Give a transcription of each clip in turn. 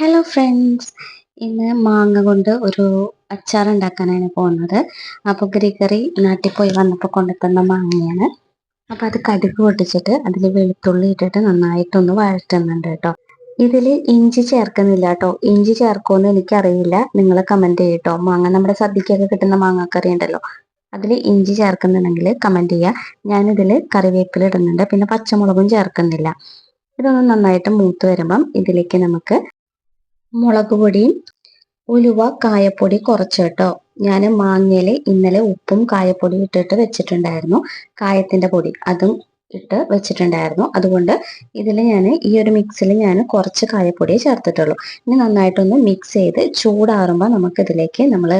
Hello friends ഇന്ന് മാങ്ങ കൊണ്ട് ഒരു അച്ചാർ ഉണ്ടാക്കാനാണ് പോകുന്നത് അപ്പോൾ ഗ്രിഗറി നാട്ടിൽ പോയി വന്നപ്പോൾ കൊണ്ടെത്തുന്ന മാങ്ങയാണ്. അപ്പോൾ അത് കടുക് പൊട്ടിച്ചിട്ട് അതിൽ വെളുത്തുള്ളി ഇട്ടിട്ട് നന്നായിട്ടൊന്ന് വഴറ്റുന്നുണ്ട് കേട്ടോ. ഇതിൽ ഇഞ്ചി ചേർക്കുന്നില്ല കേട്ടോ. ഇഞ്ചി ചേർക്കുമെന്ന് എനിക്കറിയില്ല. നിങ്ങൾ കമന്റ് ചെയ്യട്ടോ. മാങ്ങ നമ്മുടെ സദ്യക്കൊക്കെ കിട്ടുന്ന മാങ്ങാക്കറി ഉണ്ടല്ലോ. അതിൽ ഇഞ്ചി ചേർക്കുന്നുണ്ടെങ്കിൽ കമന്റ് ചെയ്യുക ഞാനിതിൽ കറിവേപ്പില ഇടുന്നുണ്ട്. പിന്നെ പച്ചമുളകും ചേർക്കുന്നില്ല. ഇതൊന്ന് നന്നായിട്ട് മൂത്ത് വരുമ്പം ഇതിലേക്ക് നമുക്ക് മുളക് പൊടിയും ഉലുവ കായപ്പൊടി കുറച്ച് കേട്ടോ ഞാൻ മാങ്ങയിൽ ഇന്നലെ ഉപ്പും കായപ്പൊടി ഇട്ടിട്ട് വെച്ചിട്ടുണ്ടായിരുന്നു. കായത്തിന്റെ പൊടി അതും ഇട്ട് വെച്ചിട്ടുണ്ടായിരുന്നു. അതുകൊണ്ട് ഇതിൽ ഞാൻ ഈ ഒരു മിക്സിൽ ഞാൻ കുറച്ച് കായപ്പൊടിയെ ചേർത്തിട്ടുള്ളൂ. ഇനി നന്നായിട്ടൊന്ന് മിക്സ് ചെയ്ത് ചൂടാറുമ്പോൾ നമുക്ക് ഇതിലേക്ക് നമ്മൾ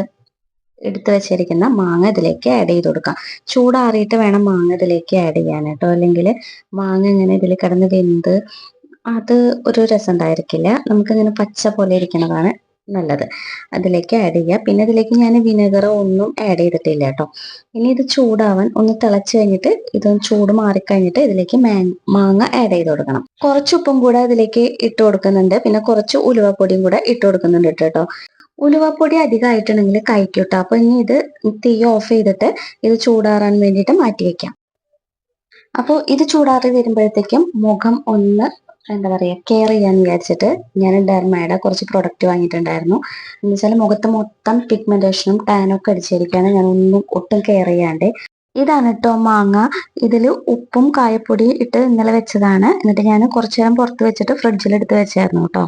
എടുത്തു വെച്ചിരിക്കുന്ന മാങ്ങ ഇതിലേക്ക് ആഡ് ചെയ്ത് കൊടുക്കാം. ചൂടാറിയിട്ട് വേണം മാങ്ങ ഇതിലേക്ക് ആഡ് ചെയ്യാൻ കേട്ടോ അല്ലെങ്കിൽ മാങ്ങ ഇങ്ങനെ ഇതിൽ കിടന്ന് വെന്ത് അത് ഒരു രസം ഉണ്ടായിരിക്കില്ല നമുക്കിങ്ങനെ പച്ച പോലെ ഇരിക്കുന്നതാണ് നല്ലത്. അതിലേക്ക് ആഡ് ചെയ്യുക പിന്നെ ഇതിലേക്ക് ഞാൻ വിനെഗറോ ഒന്നും ആഡ് ചെയ്തിട്ടില്ല കേട്ടോ. ഇനി ഇത് ചൂടാവാൻ ഒന്ന് തിളച്ച് കഴിഞ്ഞിട്ട് ഇത് ചൂട് മാറിക്കഴിഞ്ഞിട്ട് ഇതിലേക്ക് മാങ്ങ ആഡ് ചെയ്ത് കൊടുക്കണം. കുറച്ച് ഉപ്പും കൂടെ ഇതിലേക്ക് ഇട്ട് കൊടുക്കുന്നുണ്ട്. പിന്നെ കുറച്ച് ഉലുവപ്പൊടിയും കൂടെ ഇട്ട് കൊടുക്കുന്നുണ്ട് കേട്ടോ. ഉലുവപ്പൊടി അധികമായിട്ടുണ്ടെങ്കിൽ കഴിക്കൂട്ടോ അപ്പൊ ഇനി ഇത് തീ ഓഫ് ചെയ്തിട്ട് ഇത് ചൂടാറാൻ വേണ്ടിയിട്ട് മാറ്റി വെക്കാം. അപ്പോൾ ഇത് ചൂടാറി വരുമ്പോഴത്തേക്കും മുഖം ഒന്ന് എന്താ പറയുക കെയർ ചെയ്യാന്ന് വിചാരിച്ചിട്ട് ഞാൻ ഡെർമയുടെ കുറച്ച് പ്രൊഡക്റ്റ് വാങ്ങിയിട്ടുണ്ടായിരുന്നു. എന്ന് വെച്ചാൽ മുഖത്ത് മൊത്തം പിഗ്മെന്റേഷനും ടാനൊക്കെ അടിച്ചിരിക്കുകയാണ്. ഞാൻ ഒന്നും ഒട്ടും കെയർ ചെയ്യാണ്ട്. ഇതാണ് കേട്ടോ മാങ്ങ. ഇതിൽ ഉപ്പും കായപ്പൊടിയും ഇട്ട് ഇന്നലെ വെച്ചതാണ്. എന്നിട്ട് ഞാൻ കുറച്ചു നേരം പുറത്ത് വെച്ചിട്ട് ഫ്രിഡ്ജിൽ എടുത്ത് വെച്ചായിരുന്നു കേട്ടോ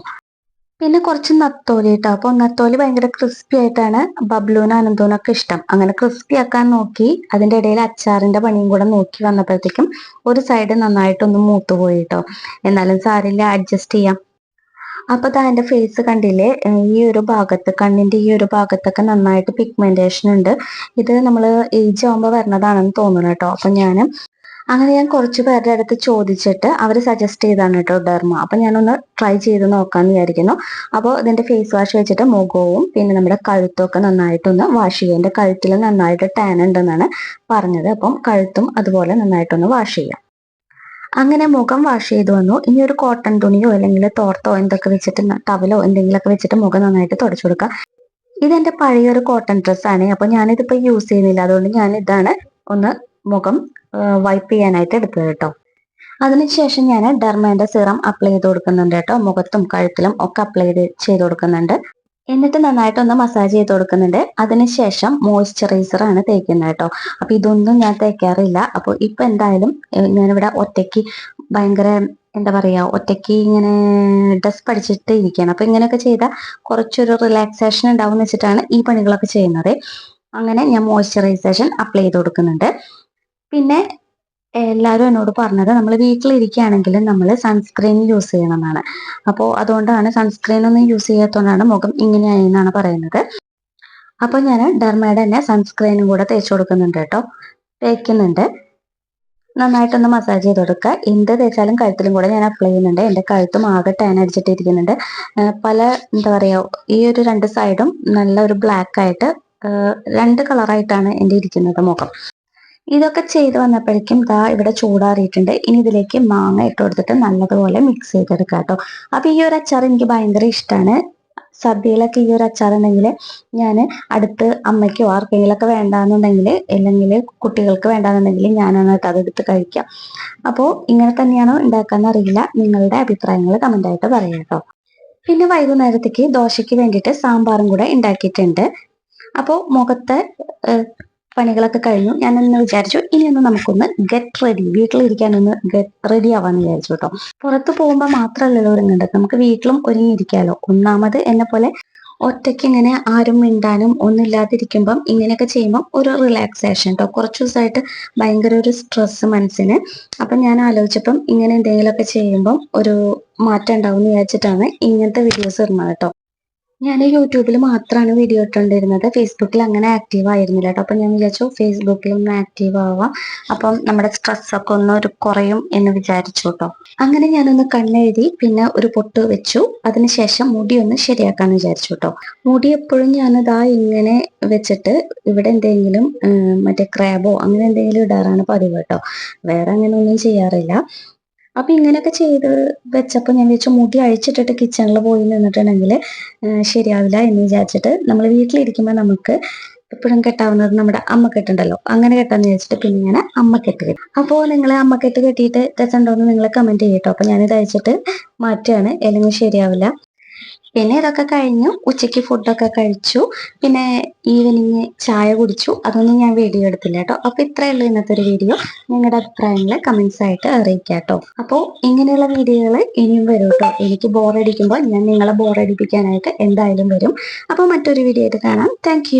പിന്നെ കുറച്ച് നത്തോലി കേട്ടോ അപ്പൊ നത്തോലി ഭയങ്കര ക്രിസ്പി ആയിട്ടാണ് ബബ്ലൂനും ഒക്കെ ഇഷ്ടം. അങ്ങനെ ക്രിസ്പി ആക്കാൻ നോക്കി. അതിന്റെ ഇടയിൽ അച്ചാറിന്റെ പണിയും കൂടെ നോക്കി വന്നപ്പോഴത്തേക്കും ഒരു സൈഡ് നന്നായിട്ടൊന്ന് മൂത്തുപോയി കേട്ടോ എന്നാലും സാരില്ല അഡ്ജസ്റ്റ് ചെയ്യാം. അപ്പൊ അതിന്റെ ഫേസ് കണ്ടില്ലേ? ഈ ഒരു ഭാഗത്ത് കണ്ണിന്റെ ഈ ഒരു ഭാഗത്തൊക്കെ നന്നായിട്ട് പിഗ്മെന്റേഷൻ ഉണ്ട്. ഇത് നമ്മൾ ഏജ് ആവുമ്പോൾ വരുന്നതാണെന്ന് തോന്നുന്നു കേട്ടോ അപ്പൊ ഞാൻ അങ്ങനെ ഞാൻ കുറച്ച് പേരുടെ അടുത്ത് ചോദിച്ചിട്ട് അവർ സജസ്റ്റ് ചെയ്താണ് കേട്ടോ ഡെർമ അപ്പൊ ഞാനൊന്ന് ട്രൈ ചെയ്ത് നോക്കാന്ന് വിചാരിക്കുന്നു. അപ്പോൾ ഇതിന്റെ ഫേസ് വാഷ് വെച്ചിട്ട് മുഖവും പിന്നെ നമ്മുടെ കഴുത്തും ഒക്കെ നന്നായിട്ടൊന്ന് വാഷ് ചെയ്യുക. എന്റെ കഴുത്തിൽ നന്നായിട്ട് ടാൻ ഉണ്ടെന്നാണ് പറഞ്ഞത്. അപ്പം കഴുത്തും അതുപോലെ നന്നായിട്ടൊന്ന് വാഷ് ചെയ്യാം. അങ്ങനെ മുഖം വാഷ് ചെയ്ത് വന്നു. ഇനി ഒരു കോട്ടൺ തുണിയോ അല്ലെങ്കിൽ തോർത്തോ എന്തൊക്കെ വെച്ചിട്ട് ടവലോ എന്തെങ്കിലുമൊക്കെ വെച്ചിട്ട് മുഖം നന്നായിട്ട് തുടച്ചു കൊടുക്കുക. ഇതെന്റെ പഴയൊരു കോട്ടൺ ഡ്രസ്സാണ് അപ്പൊ ഞാനിതിപ്പോ യൂസ് ചെയ്യുന്നില്ല. അതുകൊണ്ട് ഞാൻ ഇതാണ് ഒന്ന് മുഖം വൈപ്പ് ചെയ്യാനായിട്ട് എടുത്തത് കേട്ടോ അതിനുശേഷം ഞാൻ ഡെർമേന്റെ സിറം അപ്ലൈ ചെയ്ത് കൊടുക്കുന്നുണ്ട് കേട്ടോ മുഖത്തും കഴുത്തിലും ഒക്കെ അപ്ലൈ ചെയ്ത് കൊടുക്കുന്നുണ്ട്. എന്നിട്ട് നന്നായിട്ടൊന്ന് മസാജ് ചെയ്ത് കൊടുക്കുന്നുണ്ട്. അതിനുശേഷം മോയ്സ്ചറൈസർ ആണ് തേക്കുന്നത് കേട്ടോ അപ്പൊ ഇതൊന്നും ഞാൻ തേക്കാറില്ല. അപ്പോൾ ഇപ്പൊ എന്തായാലും ഞാനിവിടെ ഒറ്റയ്ക്ക് ഭയങ്കര എന്താ പറയാ ഒറ്റയ്ക്ക് ഇങ്ങനെ ഡ്രസ് പഠിച്ചിട്ട് ഇരിക്കുകയാണ്. അപ്പൊ ഇങ്ങനെയൊക്കെ ചെയ്താൽ കുറച്ചൊരു റിലാക്സേഷൻ ഉണ്ടാവും എന്ന് വെച്ചിട്ടാണ് ഈ പണികളൊക്കെ ചെയ്യുന്നത്. അങ്ങനെ ഞാൻ മോയ്സ്ചറൈസേഷൻ അപ്ലൈ ചെയ്ത് കൊടുക്കുന്നുണ്ട്. പിന്നെ എല്ലാവരും എന്നോട് പറഞ്ഞത് നമ്മൾ വീട്ടിലിരിക്കുകയാണെങ്കിൽ നമ്മൾ സൺസ്ക്രീൻ യൂസ് ചെയ്യണമെന്നാണ്. അപ്പോൾ അതുകൊണ്ടാണ് സൺസ്ക്രീൻ ഒന്നും യൂസ് ചെയ്യാത്തതുകൊണ്ടാണ് മുഖം ഇങ്ങനെയായി എന്നാണ് പറയുന്നത്. അപ്പോൾ ഞാൻ ഡെർമയുടെ തന്നെ സൺസ്ക്രീനും കൂടെ തേച്ച് കൊടുക്കുന്നുണ്ട് കേട്ടോ. തേക്കുന്നുണ്ട്. നന്നായിട്ടൊന്ന് മസാജ് ചെയ്ത് കൊടുക്കുക എന്ത് തേച്ചാലും കഴുത്തിലും കൂടെ ഞാൻ അപ്ലൈ ചെയ്യുന്നുണ്ട്. എന്റെ കഴുത്തും ആകെ ടാൻ അടിച്ചിട്ടിരിക്കുന്നുണ്ട്. പല എന്താ പറയുക ഈ ഒരു രണ്ട് സൈഡും നല്ല ഒരു ബ്ലാക്ക് ആയിട്ട് രണ്ട് കളറായിട്ടാണ് എന്റെ ഇരിക്കുന്നത് മുഖം. ഇതൊക്കെ ചെയ്ത് വന്നപ്പോഴേക്കും ദാ ഇവിടെ ചൂടാറിയിട്ടുണ്ട്. ഇനി ഇതിലേക്ക് മാങ്ങ ഇട്ട് കൊടുത്തിട്ട് നല്ലതുപോലെ മിക്സ് ചെയ്തെടുക്കാം കേട്ടോ. അപ്പൊ ഈ ഒരു അച്ചാർ എനിക്ക് ഭയങ്കര ഇഷ്ടമാണ് സദ്യയിലൊക്കെ ഈ ഒരു അച്ചാർ ഉണ്ടെങ്കിൽ ഞാൻ അടുത്ത് അമ്മയ്ക്കോ ആർക്കെങ്കിലൊക്കെ വേണ്ടാന്നുണ്ടെങ്കിൽ അല്ലെങ്കിൽ കുട്ടികൾക്ക് വേണ്ടാന്നുണ്ടെങ്കിൽ ഞാനാണ് അതെടുത്ത് കഴിക്കാം അപ്പോൾ ഇങ്ങനെ തന്നെയാണോ ഉണ്ടാക്കാന്ന് അറിയില്ല. നിങ്ങളുടെ അഭിപ്രായങ്ങൾ കമന്റായിട്ട് പറയാം കേട്ടോ. പിന്നെ വൈകുന്നേരത്തേക്ക് ദോശയ്ക്ക് വേണ്ടിയിട്ട് സാമ്പാറും കൂടെ ഉണ്ടാക്കിയിട്ടുണ്ട്. അപ്പോൾ മുഖത്തെ പണികളൊക്കെ കഴിഞ്ഞു. ഞാൻ ഇന്ന് വിചാരിച്ചു ഇനി ഒന്ന് നമുക്കൊന്ന് ഗെറ്റ് റെഡി വീട്ടിലിരിക്കാനൊന്ന് ഗെറ്റ് റെഡി ആവാന്ന് വിചാരിച്ചു കേട്ടോ പുറത്ത് പോകുമ്പോൾ മാത്രമല്ലല്ലോ ഒരുങ്ങേണ്ടത് നമുക്ക് വീട്ടിലും ഒരുങ്ങിയിരിക്കാലോ. ഒന്നാമത് എന്നെ പോലെ ഒറ്റയ്ക്ക് ഇങ്ങനെ ആരും മിണ്ടാനും ഒന്നുമില്ലാതിരിക്കുമ്പം ഇങ്ങനെയൊക്കെ ചെയ്യുമ്പം ഒരു റിലാക്സേഷൻ കേട്ടോ കുറച്ച് ദിവസമായിട്ട് ഭയങ്കര ഒരു സ്ട്രെസ് മനസ്സിന്. അപ്പം ഞാൻ ആലോചിച്ചപ്പം ഇങ്ങനെ എന്തെങ്കിലുമൊക്കെ ചെയ്യുമ്പം ഒരു മാറ്റം ഉണ്ടാവും എന്ന് വിചാരിച്ചിട്ടാണ് ഇങ്ങനത്തെ വീഡിയോസ് ഇടുന്നത് കേട്ടോ ഞാൻ യൂട്യൂബിൽ മാത്രമാണ് വീഡിയോ ഇട്ടുകൊണ്ടിരുന്നത് ഫേസ്ബുക്കിൽ അങ്ങനെ ആക്റ്റീവ് ആയിരുന്നില്ല കേട്ടോ അപ്പം ഞാൻ വിചാരിച്ചു ഫേസ്ബുക്കിൽ ഒന്ന് ആക്റ്റീവ് ആവാം. അപ്പം നമ്മുടെ സ്ട്രെസ്സൊക്കെ ഒന്ന് ഒരു കുറയും എന്ന് വിചാരിച്ചു കേട്ടോ അങ്ങനെ ഞാനൊന്ന് കണ്ണെഴുതി പിന്നെ ഒരു പൊട്ട് വെച്ചു. അതിനുശേഷം മുടി ഒന്ന് ശരിയാക്കാമെന്ന് വിചാരിച്ചു കേട്ടോ മുടി എപ്പോഴും ഞാനതാ ഇങ്ങനെ വെച്ചിട്ട് ഇവിടെ എന്തെങ്കിലും മറ്റേ ക്രാബോ അങ്ങനെ എന്തെങ്കിലും ഇടാറാണ് പതിവ് കേട്ടോ വേറെ അങ്ങനെ ഒന്നും ചെയ്യാറില്ല. അപ്പൊ ഇങ്ങനെയൊക്കെ ചെയ്ത് വെച്ചപ്പോൾ ഞാൻ വെച്ച് മുടി അഴിച്ചിട്ടിട്ട് കിച്ചണിൽ പോയി നിന്നിട്ടുണ്ടെങ്കിൽ ശരിയാവില്ല എന്ന് വിചാരിച്ചിട്ട് നമ്മൾ വീട്ടിലിരിക്കുമ്പോൾ നമുക്ക് എപ്പോഴും കെട്ടാവുന്നത് നമ്മുടെ അമ്മ അമ്മക്കെട്ടുണ്ടല്ലോ. അങ്ങനെ കെട്ടാന്ന് വിചാരിച്ചിട്ട് പിന്നെ ഞാൻ അമ്മക്കെട്ട് കെട്ടി. അപ്പോൾ നിങ്ങൾ അമ്മ അമ്മക്കെട്ട് കെട്ടിയിട്ട് രസമുണ്ടോയെന്ന് നിങ്ങൾ കമന്റ് ചെയ്യട്ടോ അപ്പൊ ഞാനിത് അയച്ചിട്ട് മാറ്റുകയാണ്. അല്ലെങ്കിൽ ശരിയാവില്ല. പിന്നെ ഇതൊക്കെ കഴിഞ്ഞു ഉച്ചയ്ക്ക് ഫുഡൊക്കെ കഴിച്ചു പിന്നെ ഈവനിങ് ചായ കുടിച്ചു അതൊന്നും ഞാൻ വീഡിയോ എടുത്തില്ല കേട്ടോ. അപ്പൊ ഇത്രയേ ഉള്ളൂ ഇന്നത്തെ ഒരു വീഡിയോ നിങ്ങളുടെ അഭിപ്രായങ്ങൾ കമന്റ്സ് ആയിട്ട് അറിയിക്കാം കേട്ടോ. അപ്പോൾ ഇങ്ങനെയുള്ള വീഡിയോകൾ ഇനിയും വരും കേട്ടോ. എനിക്ക് ബോറടിക്കുമ്പോൾ ഞാൻ നിങ്ങളെ ബോറടിപ്പിക്കാനായിട്ട് എന്തായാലും വരും. അപ്പോൾ മറ്റൊരു വീഡിയോ ആയിട്ട് കാണാം. താങ്ക്